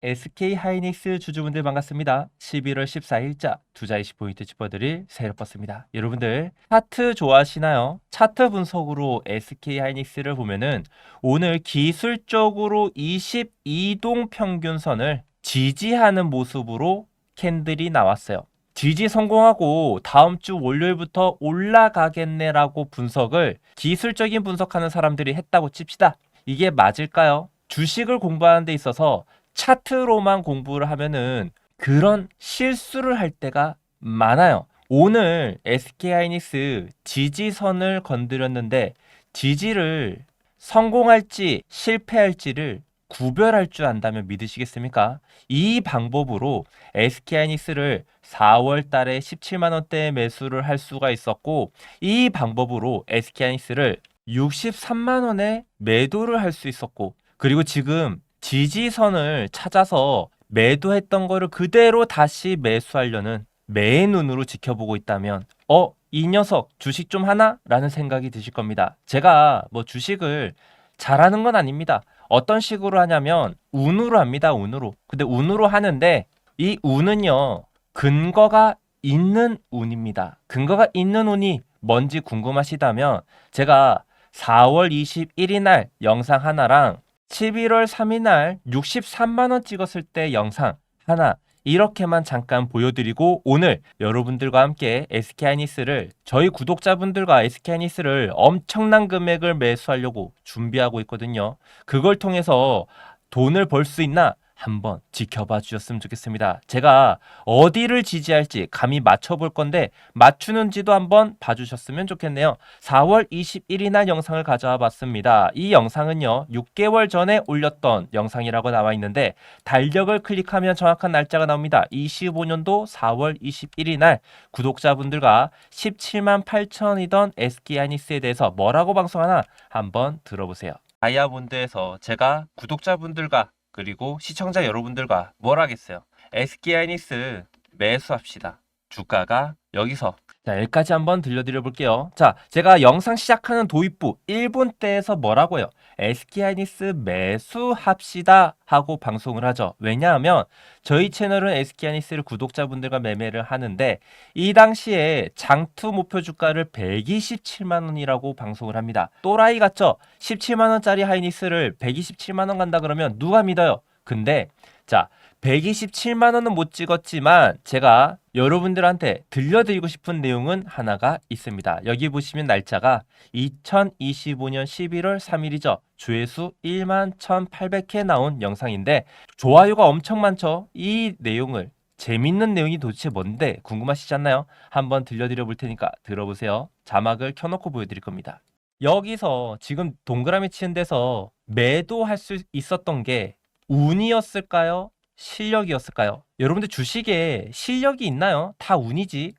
SK 하이닉스 주주분들 반갑습니다. 11월 14일자 투자 이시 포인트 짚어드릴 새로 뻗습니다. 여러분들 차트 좋아하시나요? 차트 분석으로 SK 하이닉스를 보면은 오늘 기술적으로 22동 평균선을 지지하는 모습으로 캔들이 나왔어요. 지지 성공하고 다음 주 월요일부터 올라가겠네라고 분석을 기술적인 분석하는 사람들이 했다고 칩시다. 이게 맞을까요? 주식을 공부하는 데 있어서 차트로만 공부를 하면은 그런 실수를 할 때가 많아요. 오늘 SK 하이닉스 지지선을 건드렸는데 지지를 성공할지 실패할지를 구별할 줄 안다면 믿으시겠습니까? 이 방법으로 SK 하이닉스를 4월 달에 17만 원대에 매수를 할 수가 있었고 이 방법으로 SK 하이닉스를 63만 원에 매도를 할 수 있었고 그리고 지금 지지선을 찾아서 매도했던 거를 그대로 다시 매수하려는 매의 눈으로 지켜보고 있다면 어, 이 녀석 주식 좀 하나? 라는 생각이 드실 겁니다. 제가 뭐 주식을 잘하는 건 아닙니다. 어떤 식으로 하냐면 운으로 합니다. 운으로. 근데 운으로 하는데 이 운은요. 근거가 있는 운입니다. 근거가 있는 운이 뭔지 궁금하시다면 제가 4월 21일 날 영상 하나랑 11월 3일 날 63만 원 찍었을 때 영상 하나 이렇게만 잠깐 보여드리고 오늘 여러분들과 함께 SK 하이닉스를 저희 구독자분들과 SK 하이닉스를 엄청난 금액을 매수하려고 준비하고 있거든요. 그걸 통해서 돈을 벌 수 있나 한번 지켜봐 주셨으면 좋겠습니다. 제가 어디를 지지할지 감히 맞춰볼 건데 맞추는지도 한번 봐주셨으면 좋겠네요. 4월 21일 날 영상을 가져와 봤습니다. 이 영상은요 6개월 전에 올렸던 영상이라고 나와 있는데 달력을 클릭하면 정확한 날짜가 나옵니다. 25년도 4월 21일 날 구독자분들과 17만 8천이던 SK 하이닉스에 대해서 뭐라고 방송하나 한번 들어보세요. 다이아몬드에서 제가 구독자분들과 그리고 시청자 여러분들과 뭘 하겠어요? SK 하이닉스 매수합시다. 주가가 여기서 자, 여기까지 한번 들려드려 볼게요. 자, 제가 영상 시작하는 도입부 1분 때에서 뭐라고요? SK 하이닉스 매수합시다 하고 방송을 하죠. 왜냐하면 저희 채널은 SK 하이닉스를 구독자분들과 매매를 하는데 이 당시에 장투 목표 주가를 127만 원이라고 방송을 합니다. 또라이 같죠? 17만 원짜리 하이닉스를 127만 원 간다 그러면 누가 믿어요? 근데 자, 127만 원은 못 찍었지만 제가 여러분들한테 들려드리고 싶은 내용은 하나가 있습니다. 여기 보시면 날짜가 2025년 11월 3일이죠. 조회수 1만 1,800회 나온 영상인데 좋아요가 엄청 많죠. 이 내용을 재밌는 내용이 도대체 뭔데 궁금하시지 않나요? 한번 들려드려 볼 테니까 들어보세요. 자막을 켜놓고 보여드릴 겁니다. 여기서 지금 동그라미 치는 데서 매도할 수 있었던 게 운이었을까요? 실력이었을까요? 여러분들 주식에 실력이 있나요? 다 운이지.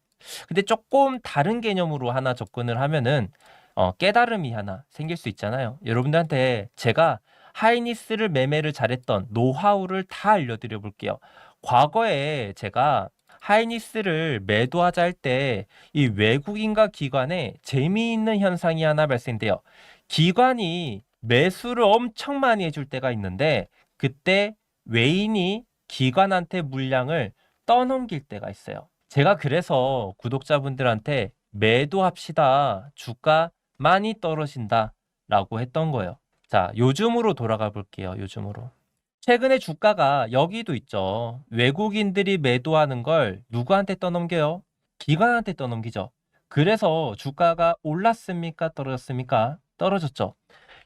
근데 조금 다른 개념으로 하나 접근을 하면은 어, 깨달음이 하나 생길 수 있잖아요. 여러분들한테 제가 하이니스를 매매를 잘했던 노하우를 다 알려드려 볼게요. 과거에 제가 하이니스를 매도하자 할 때 이 외국인과 기관에 재미있는 현상이 하나 발생돼요. 기관이 매수를 엄청 많이 해줄 때가 있는데 그때 외인이 기관한테 물량을 떠넘길 때가 있어요. 제가 그래서 구독자분들한테 매도합시다. 주가 많이 떨어진다. 라고 했던 거예요. 자, 요즘으로 돌아가 볼게요. 요즘으로. 최근에 주가가 여기도 있죠. 외국인들이 매도하는 걸 누구한테 떠넘겨요? 기관한테 떠넘기죠. 그래서 주가가 올랐습니까? 떨어졌습니까? 떨어졌죠.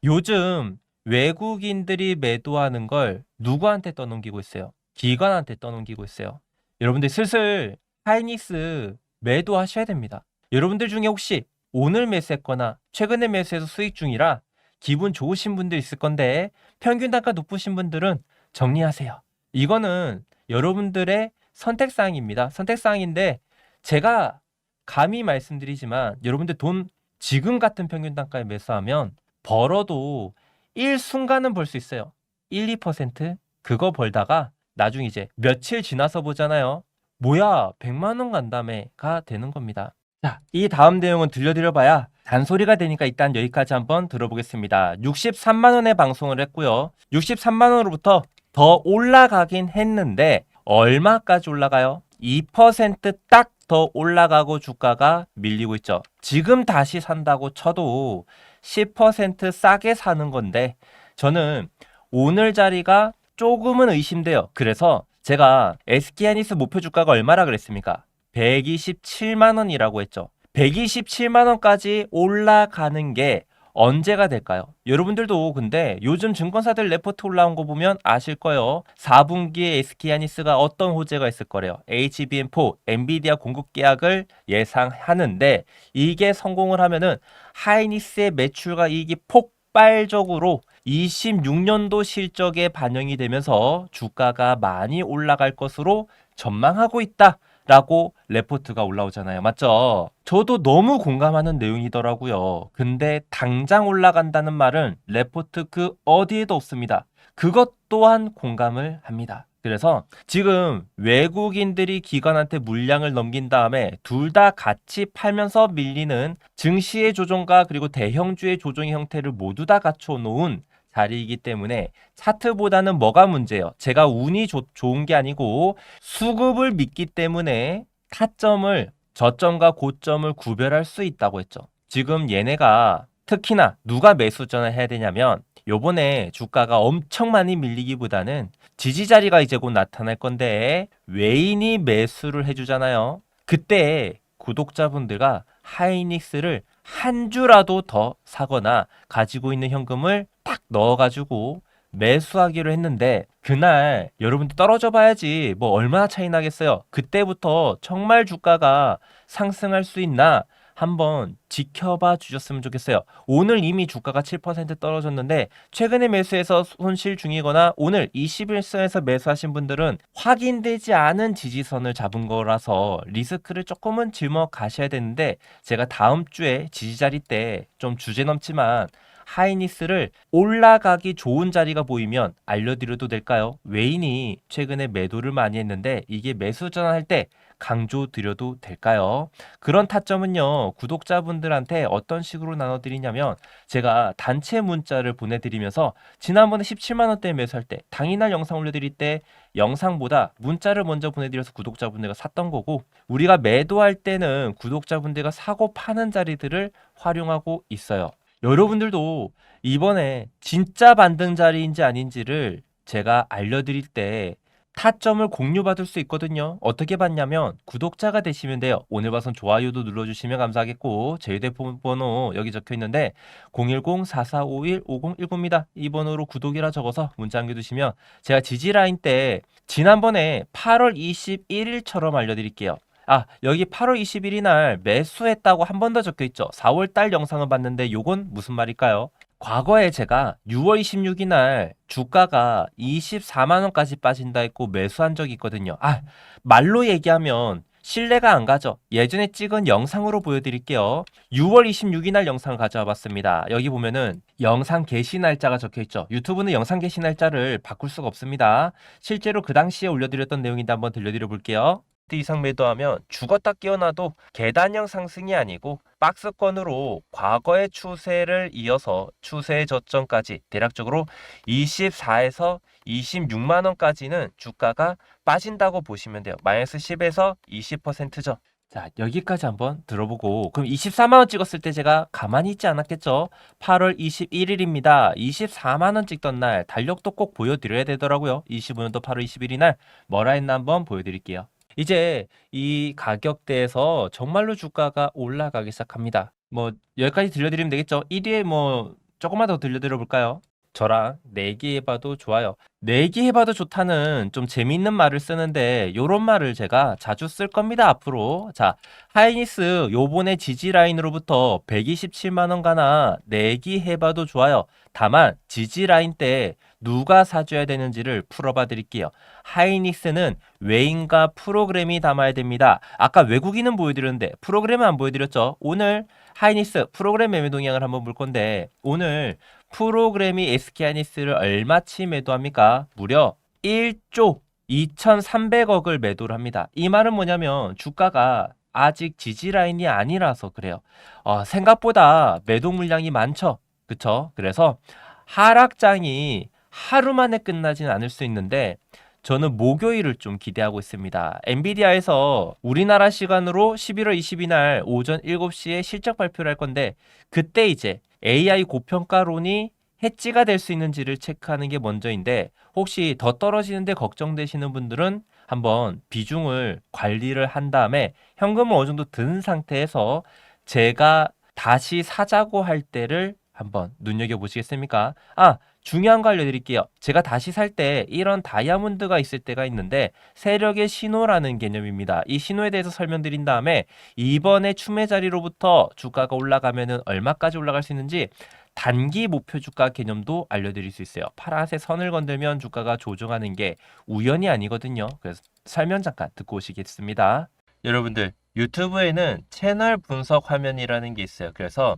요즘 외국인들이 매도하는 걸 누구한테 떠넘기고 있어요? 기관한테 떠넘기고 있어요. 여러분들 슬슬 하이닉스 매도하셔야 됩니다. 여러분들 중에 혹시 오늘 매수했거나 최근에 매수해서 수익 중이라 기분 좋으신 분들 있을 건데 평균 단가 높으신 분들은 정리하세요. 이거는 여러분들의 선택사항입니다. 선택사항인데 제가 감히 말씀드리지만 여러분들 돈 지금 같은 평균 단가에 매수하면 벌어도 일순간은 벌 수 있어요. 1, 2% 그거 벌다가 나중에 이제 며칠 지나서 보잖아요. 뭐야 100만 원 간다며가 되는 겁니다. 자, 이 다음 내용은 들려드려 봐야 단소리가 되니까 일단 여기까지 한번 들어보겠습니다. 63만 원에 방송을 했고요. 63만 원으로부터 더 올라가긴 했는데 얼마까지 올라가요? 2%딱 더 올라가고 주가가 밀리고 있죠. 지금 다시 산다고 쳐도 10% 싸게 사는 건데 저는 오늘 자리가 조금은 의심돼요. 그래서 제가 SK하이닉스 목표 주가가 얼마라 그랬습니까? 127만 원이라고 했죠. 127만 원까지 올라가는 게 언제가 될까요? 여러분들도 근데 요즘 증권사들 레포트 올라온 거 보면 아실 거예요. 4분기에 SK하이닉스가 어떤 호재가 있을 거래요. HBM4, 엔비디아 공급 계약을 예상하는데 이게 성공을 하면은 하이닉스의 매출과 이익이 폭발적으로 26년도 실적에 반영이 되면서 주가가 많이 올라갈 것으로 전망하고 있다. 라고 레포트가 올라오잖아요. 맞죠? 저도 너무 공감하는 내용이더라고요. 근데 당장 올라간다는 말은 레포트 그 어디에도 없습니다. 그것 또한 공감을 합니다. 그래서 지금 외국인들이 기관한테 물량을 넘긴 다음에 둘 다 같이 팔면서 밀리는 증시의 조정과 그리고 대형주의 조정의 형태를 모두 다 갖춰 놓은 자리이기 때문에 차트보다는 뭐가 문제예요? 제가 운이 좋, 좋은 게 아니고 수급을 믿기 때문에 타점을 저점과 고점을 구별할 수 있다고 했죠. 지금 얘네가 특히나 누가 매수 전환해야 되냐면 요번에 주가가 엄청 많이 밀리기보다는 지지 자리가 이제 곧 나타날 건데 외인이 매수를 해주잖아요. 그때 구독자분들과 하이닉스를 한 주라도 더 사거나 가지고 있는 현금을 딱 넣어가지고 매수하기로 했는데 그날 여러분들 떨어져 봐야지 뭐 얼마나 차이 나겠어요. 그때부터 정말 주가가 상승할 수 있나 한번 지켜봐 주셨으면 좋겠어요. 오늘 이미 주가가 7% 떨어졌는데 최근에 매수해서 손실 중이거나 오늘 21선에서 매수하신 분들은 확인되지 않은 지지선을 잡은 거라서 리스크를 조금은 짊어 가셔야 되는데 제가 다음 주에 지지 자리 때 좀 주제 넘지만 하이니스를 올라가기 좋은 자리가 보이면 알려드려도 될까요? 외인이 최근에 매도를 많이 했는데 이게 매수 전환할 때 강조 드려도 될까요? 그런 타점은요, 구독자분들한테 어떤 식으로 나눠드리냐면, 제가 단체 문자를 보내드리면서, 지난번에 17만원대 매수할 때, 당일날 영상 올려드릴 때, 영상보다 문자를 먼저 보내드려서 구독자분들과 샀던 거고, 우리가 매도할 때는 구독자분들과 사고 파는 자리들을 활용하고 있어요. 여러분들도 이번에 진짜 반등 자리인지 아닌지를 제가 알려드릴 때 타점을 공유받을 수 있거든요. 어떻게 받냐면 구독자가 되시면 돼요. 오늘 봐선 좋아요도 눌러주시면 감사하겠고 제 휴대폰 번호 여기 적혀 있는데 010-4451-5019입니다. 이 번호로 구독이라 적어서 문자 남겨두시면 제가 지지라인 때 지난번에 8월 21일처럼 알려드릴게요. 아, 여기 8월 21일 날 매수했다고 한 번 더 적혀 있죠. 4월 달 영상을 봤는데 요건 무슨 말일까요? 과거에 제가 6월 26일 날 주가가 24만 원까지 빠진다 했고 매수한 적이 있거든요. 아, 말로 얘기하면 신뢰가 안 가죠. 예전에 찍은 영상으로 보여드릴게요. 6월 26일 날 영상을 가져와 봤습니다. 여기 보면은 영상 게시 날짜가 적혀 있죠. 유튜브는 영상 게시 날짜를 바꿀 수가 없습니다. 실제로 그 당시에 올려드렸던 내용인데 한번 들려드려 볼게요. 이상 매도하면 죽었다 깨어나도 계단형 상승이 아니고 박스권으로 과거의 추세를 이어서 추세의 저점까지 대략적으로 24에서 26만 원까지는 주가가 빠진다고 보시면 돼요. 마이너스 10에서 20%죠. 자, 여기까지 한번 들어보고 그럼 24만 원 찍었을 때 제가 가만히 있지 않았겠죠? 8월 21일입니다. 24만 원 찍던 날 달력도 꼭 보여드려야 되더라고요. 25년도 8월 21일 날 뭐라 했나 한번 보여드릴게요. 이제 이 가격대에서 정말로 주가가 올라가기 시작합니다. 뭐 여기까지 들려드리면 되겠죠. 1위에 뭐 조금만 더 들려드려 볼까요? 저랑 내기해봐도 좋아요. 내기해봐도 좋다는 좀 재미있는 말을 쓰는데 요런 말을 제가 자주 쓸 겁니다 앞으로. 자 하이니스 요번에 지지 라인으로부터 127만 원 가나 내기해봐도 좋아요. 다만 지지 라인 때 누가 사줘야 되는지를 풀어봐 드릴게요. 하이닉스는 외인과 프로그램이 담아야 됩니다. 아까 외국인은 보여드렸는데 프로그램은 안 보여드렸죠. 오늘 하이닉스 프로그램 매매 동향을 한번 볼 건데 오늘 프로그램이 SK 하이닉스를 얼마치 매도합니까? 무려 1조 2,300억을 매도를 합니다. 이 말은 뭐냐면 주가가 아직 지지 라인이 아니라서 그래요. 어, 생각보다 매도 물량이 많죠. 그쵸? 그래서 하락장이 하루 만에 끝나진 않을 수 있는데 저는 목요일을 좀 기대하고 있습니다. 엔비디아에서 우리나라 시간으로 11월 20일 날 오전 7시에 실적 발표를 할 건데 그때 이제 AI 고평가론이 해지가 될 수 있는지를 체크하는 게 먼저인데 혹시 더 떨어지는데 걱정되시는 분들은 한번 비중을 관리를 한 다음에 현금을 어느 정도 든 상태에서 제가 다시 사자고 할 때를 한번 눈여겨 보시겠습니까? 아, 중요한 거 알려드릴게요. 제가 다시 살 때 이런 다이아몬드가 있을 때가 있는데 세력의 신호라는 개념입니다. 이 신호에 대해서 설명드린 다음에 이번에 추매 자리로부터 주가가 올라가면은 얼마까지 올라갈 수 있는지 단기 목표 주가 개념도 알려드릴 수 있어요. 파란색 선을 건들면 주가가 조정하는 게 우연이 아니거든요. 그래서 설명 잠깐 듣고 오시겠습니다. 여러분들 유튜브에는 채널 분석 화면이라는 게 있어요. 그래서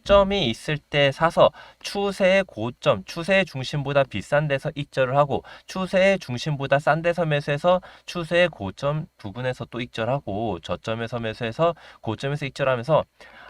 점이 있을 때 사서 추세의 고점, 추세의 중심보다 비싼 데서 익절을 하고 추세의 중심보다 싼 데서 매수해서 추세의 고점 부분에서 또 익절하고 저점에서 매수해서 고점에서 익절하면서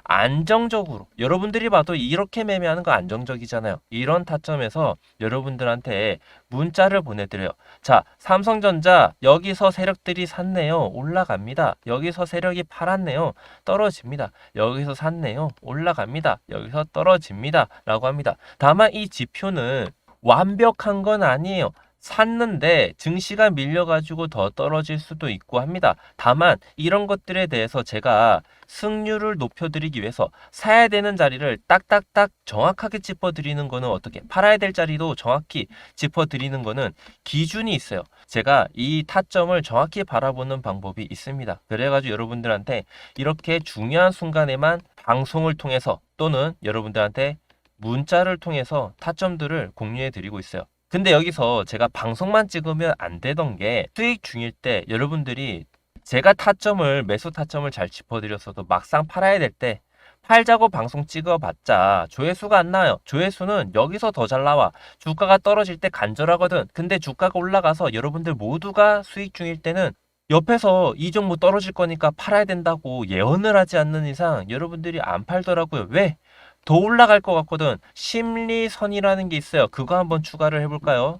안정적으로 여러분들이 봐도 이렇게 매매하는 거 안정적이잖아요. 이런 타점에서 여러분들한테 문자를 보내드려요. 자, 삼성전자 여기서 세력들이 샀네요. 올라갑니다. 여기서 세력이 팔았네요. 떨어집니다. 여기서 샀네요. 올라갑니다. 여기서 떨어집니다. 라고 합니다. 다만 이 지표는 완벽한 건 아니에요. 샀는데 증시가 밀려가지고 더 떨어질 수도 있고 합니다. 다만 이런 것들에 대해서 제가 승률을 높여드리기 위해서 사야 되는 자리를 딱딱딱 정확하게 짚어드리는 거는 어떻게 팔아야 될 자리도 정확히 짚어드리는 거는 기준이 있어요. 제가 이 타점을 정확히 바라보는 방법이 있습니다. 그래가지고 여러분들한테 이렇게 중요한 순간에만 방송을 통해서 또는 여러분들한테 문자를 통해서 타점들을 공유해 드리고 있어요. 근데 여기서 제가 방송만 찍으면 안 되던 게 수익 중일 때 여러분들이 제가 타점을 매수 타점을 잘 짚어드렸어도 막상 팔아야 될 때 팔자고 방송 찍어봤자 조회수가 안 나요. 조회수는 여기서 더 잘 나와. 주가가 떨어질 때 간절하거든. 근데 주가가 올라가서 여러분들 모두가 수익 중일 때는 옆에서 이 종목 떨어질 거니까 팔아야 된다고 예언을 하지 않는 이상 여러분들이 안 팔더라고요. 왜? 더 올라갈 것 같거든. 심리선이라는 게 있어요. 그거 한번 추가를 해볼까요?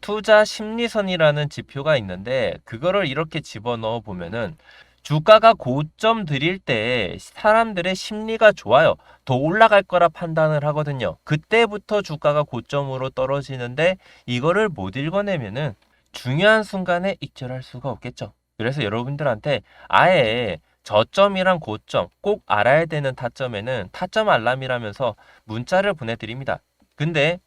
투자 심리선이라는 지표가 있는데 그거를 이렇게 집어넣어 보면은 주가가 고점 드릴 때 사람들의 심리가 좋아요. 더 올라갈 거라 판단을 하거든요. 그때부터 주가가 고점으로 떨어지는데 이거를 못 읽어내면은 중요한 순간에 익절할 수가 없겠죠. 그래서 여러분들한테 아예 저점이랑 고점 꼭 알아야 되는 타점에는 타점 알람이라면서 문자를 보내드립니다. 근데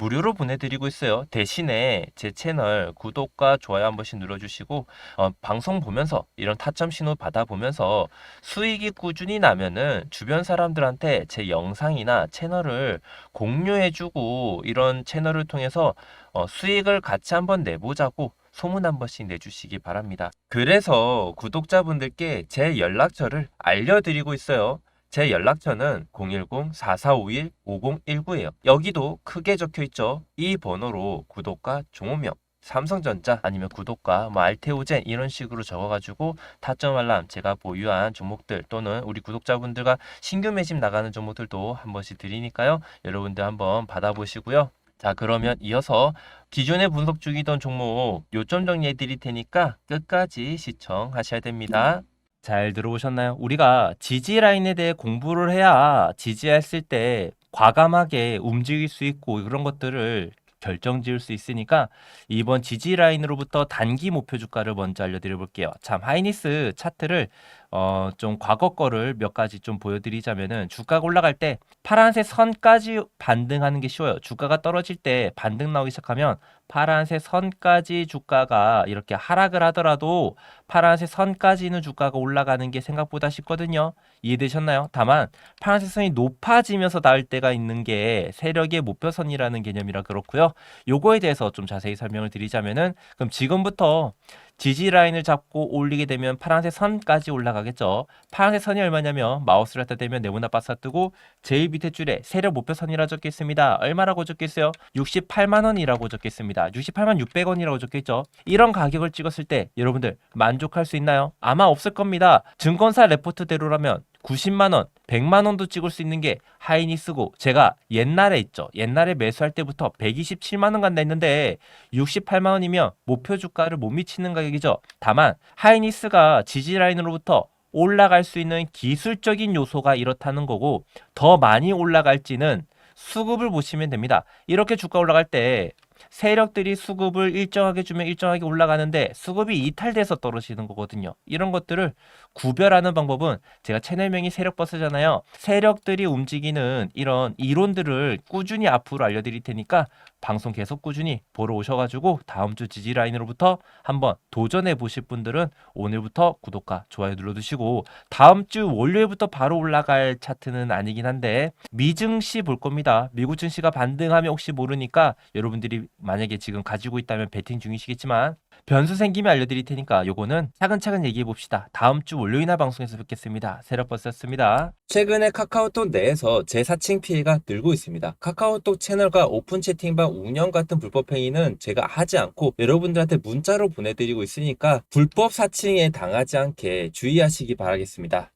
무료로 보내드리고 있어요. 대신에 제 채널 구독과 좋아요 한 번씩 눌러주시고 어, 방송 보면서 이런 타점 신호 받아보면서 수익이 꾸준히 나면은 주변 사람들한테 제 영상이나 채널을 공유해주고 이런 채널을 통해서 어, 수익을 같이 한번 내보자고 소문 한 번씩 내주시기 바랍니다. 그래서 구독자분들께 제 연락처를 알려드리고 있어요. 제 연락처는 010-4451-5019예요. 여기도 크게 적혀 있죠. 이 번호로 구독과 종호명, 삼성전자 아니면 구독과 뭐 알테오젠 이런 식으로 적어가지고 타점 알람 제가 보유한 종목들 또는 우리 구독자분들과 신규 매집 나가는 종목들도 한 번씩 드리니까요. 여러분들 한번 받아보시고요. 자 그러면 이어서 기존에 분석 중이던 종목 요점 정리해 드릴 테니까 끝까지 시청하셔야 됩니다. 잘 들어오셨나요? 우리가 지지 라인에 대해 공부를 해야 지지했을 때 과감하게 움직일 수 있고 그런 것들을 결정 지을 수 있으니까 이번 지지 라인으로부터 단기 목표 주가를 먼저 알려드려 볼게요. 참 하이니스 차트를 어, 좀 과거 거를 몇 가지 좀 보여드리자면은 주가가 올라갈 때 파란색 선까지 반등하는 게 쉬워요. 주가가 떨어질 때 반등 나오기 시작하면 파란색 선까지 주가가 이렇게 하락을 하더라도 파란색 선까지는 주가가 올라가는 게 생각보다 쉽거든요. 이해되셨나요? 다만 파란색 선이 높아지면서 닿을 때가 있는 게 세력의 목표선이라는 개념이라 그렇고요. 요거에 대해서 좀 자세히 설명을 드리자면은 그럼 지금부터 지지 라인을 잡고 올리게 되면 파란색 선까지 올라가겠죠. 파란색 선이 얼마냐면 마우스를 갖다 대면 네모나 박스가 뜨고 제일 밑에 줄에 세력 목표 선이라 적혀 있습니다. 얼마라고 적혀 있어요? 68만 원이라고 적혀 있습니다. 68만 600원이라고 적혀 있죠. 이런 가격을 찍었을 때 여러분들 만족할 수 있나요? 아마 없을 겁니다. 증권사 레포트대로라면 90만 원, 100만 원도 찍을 수 있는 게 하이니스고 제가 옛날에 있죠. 옛날에 매수할 때부터 127만 원 간다 했는데 68만 원이면 목표 주가를 못 미치는 가격이죠. 다만 하이니스가 지지 라인으로부터 올라갈 수 있는 기술적인 요소가 이렇다는 거고 더 많이 올라갈지는 수급을 보시면 됩니다. 이렇게 주가 올라갈 때 세력들이 수급을 일정하게 주면 일정하게 올라가는데 수급이 이탈돼서 떨어지는 거거든요. 이런 것들을 구별하는 방법은 제가 채널명이 세력버스잖아요. 세력들이 움직이는 이런 이론들을 꾸준히 앞으로 알려드릴 테니까 방송 계속 꾸준히 보러 오셔가지고 다음 주 지지 라인으로부터 한번 도전해 보실 분들은 오늘부터 구독과 좋아요 눌러두시고 다음 주 월요일부터 바로 올라갈 차트는 아니긴 한데 미증시 볼 겁니다. 미국 증시가 반등하면 혹시 모르니까 여러분들이 만약에 지금 가지고 있다면 베팅 중이시겠지만 변수 생기면 알려드릴 테니까 요거는 차근차근 얘기해 봅시다. 다음 주 월요일 날 방송에서 뵙겠습니다. 세력버스였습니다. 최근에 카카오톡 내에서 재사칭 피해가 늘고 있습니다. 카카오톡 채널과 오픈 채팅방 운영 같은 불법 행위는 제가 하지 않고 여러분들한테 문자로 보내드리고 있으니까 불법 사칭에 당하지 않게 주의하시기 바라겠습니다.